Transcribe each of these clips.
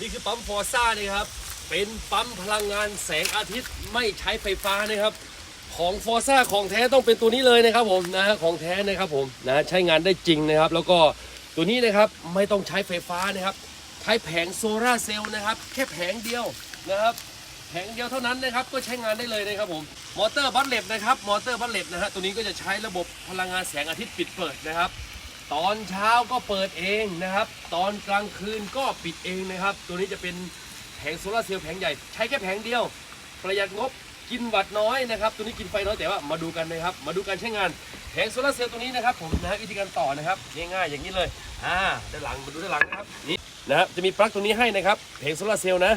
นี่คือปั๊มฟอร์ซ่านี่ครับ เป็นปั๊มพลังงานแสงอาทิตย์ไม่ใช้ไฟฟ้านะครับ ของฟอร์ซ่าของแท้ต้องเป็นตัวนี้เลยนะครับผมนะฮะของแท้นะครับผมนะใช้งานได้จริงนะครับ แล้วก็ตัวนี้นะครับไม่ต้องใช้ไฟฟ้านะครับ ใช้แผงโซลาร์เซลล์นะครับ แค่แผงเดียวนะครับแผงเดียวเท่านั้นนะครับก็ใช้งานได้เลยนะครับผมมอเตอร์บัตเล็ตนะครับมอเตอร์บัตเล็ตนะฮะตัวนี้ก็จะใช้ระบบพลังงานแสงอาทิตย์ปิดเปิดนะครับ ตอนเช้าก็เปิดเองนะครับ ตอนกลางคืนก็ปิดเองนะครับ ตัวนี้จะเป็นแผงโซลาร์เซลล์แผงใหญ่ใช้แค่แผงเดียว ประหยัดงบกินวัตต์น้อยนะครับ ตัวนี้กินไฟน้อยแต่ว่ามาดูกันนะครับ มาดูการใช้งานแผงโซลาร์เซลล์ตัวนี้นะครับ ผมนะฮะวิธีการต่อนะครับง่ายๆอย่างนี้เลยอ่าด้านหลังมาดูด้านหลังนะครับนี่นะครับจะมีปลั๊กตัวนี้ให้นะครับแผงโซลาร์เซลล์นะ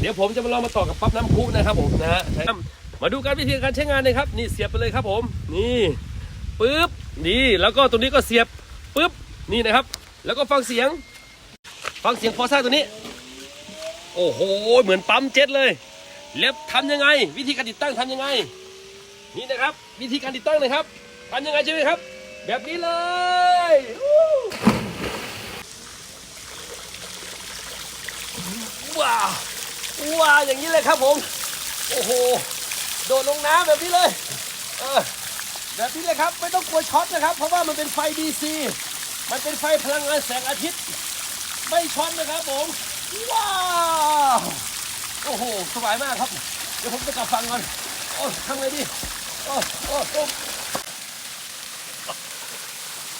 เดี๋ยวผมจะมาลองมาต่อกับปั๊บน้ำพุนะครับผมนะฮะใช้มาดูการวิธีการใช้งานนะครับ นี่เสียบไปเลยครับผม นี่ปึ๊บนี่แล้วก็ตรงนี้ก็เสียบ ปึ๊บนี่นะครับ แล้วก็ฟังเสียง ฟังเสียงฟอร์ซ่าตัวนี้ โอ้โห เหมือนปั๊มเจ็ตเลย แล้วทำยังไง วิธีการติดตั้งทำยังไง นี่นะครับ วิธีการติดตั้งนะครับทำยังไงใช่ไหมครับ แบบนี้เลยวู้ว้าวว้าวอย่างนี้เลยครับผม โอ้โห โดดลงน้ำแบบนี้เลย เออ แบบนี้เลยครับไม่ต้องกลัวช็อตนะครับ เพราะว่ามันเป็นไฟ DC มันเป็นไฟพลังงานแสงอาทิตย์ ไม่ช็อตนะครับผมว้าวโอ้โหสบายมากครับ เดี๋ยวผมจะกลับฟังก่อนโอ้ทำไงดีโอ้โอ้โอ้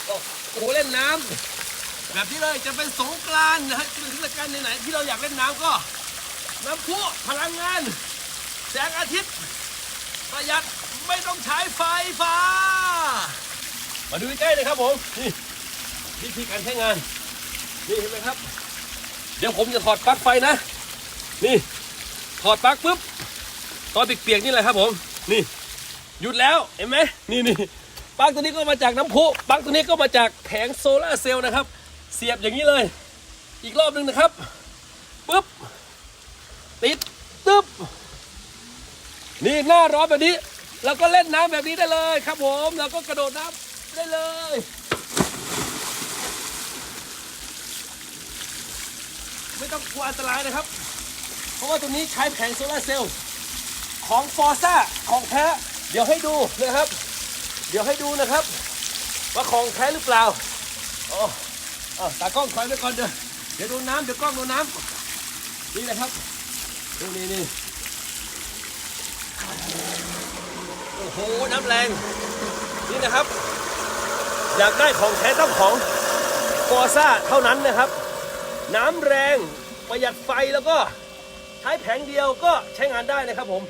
โอ้โอ้โหเล่นน้ำแบบนี้เลยจะเป็นสงกรานต์นะฮะจะเป็นเทศกาลไหนๆที่เราอยากเล่นน้ำก็น้ำพุพลังงาน แสงอาทิตย์ประหยัด ไม่ต้องใช้ไฟฟ้า มาดูใกล้ๆเลยครับผมนี่วิธีการใช้งาน นี่เห็นไหมครับ เดี๋ยวผมจะถอดปลั๊กไฟนะ นี่ถอดปลั๊กปุ๊บตอนเปียกๆนี่แหละครับผม นี่ หยุดแล้วเห็นไหมนี่นี่ปลั๊กตัวนี้ก็มาจากน้ำพุปลั๊กตัวนี้ก็มาจากแผงโซลาเซลล์นะครับ เสียบอย่างนี้เลย อีกรอบหนึ่งนะครับปุ๊บติดตึ๊บนี่หน้าร้อนแบบนี้ เราก็เล่นน้ำแบบนี้ได้เลยครับผมเราก็กระโดดน้ำได้เลย ไม่ต้องกลัวอันตรายนะครับ เพราะว่าตัวนี้ใช้แผงโซลาร์เซลล์ของฟอร์ซ่าของแท้เดี๋ยวให้ดูนะครับ เดี๋ยวให้ดูนะครับ ว่าของแท้หรือเปล่าอ๋ออ๋อตากล้องคอยไว้ก่อนเดี๋ยวเดี๋ยวดนน้ำเดี๋ยวกล้องดนน้ำนี่นะครับนี่นี่นี่ โอ้โห น้ำแรง นี่นะครับ อยากได้ของแท้ต้องของฟอร์ซ่าเท่านั้นนะครับ น้ำแรงประหยัดไฟแล้วก็ใช้แผงเดียวก็ใช้งานได้นะครับผม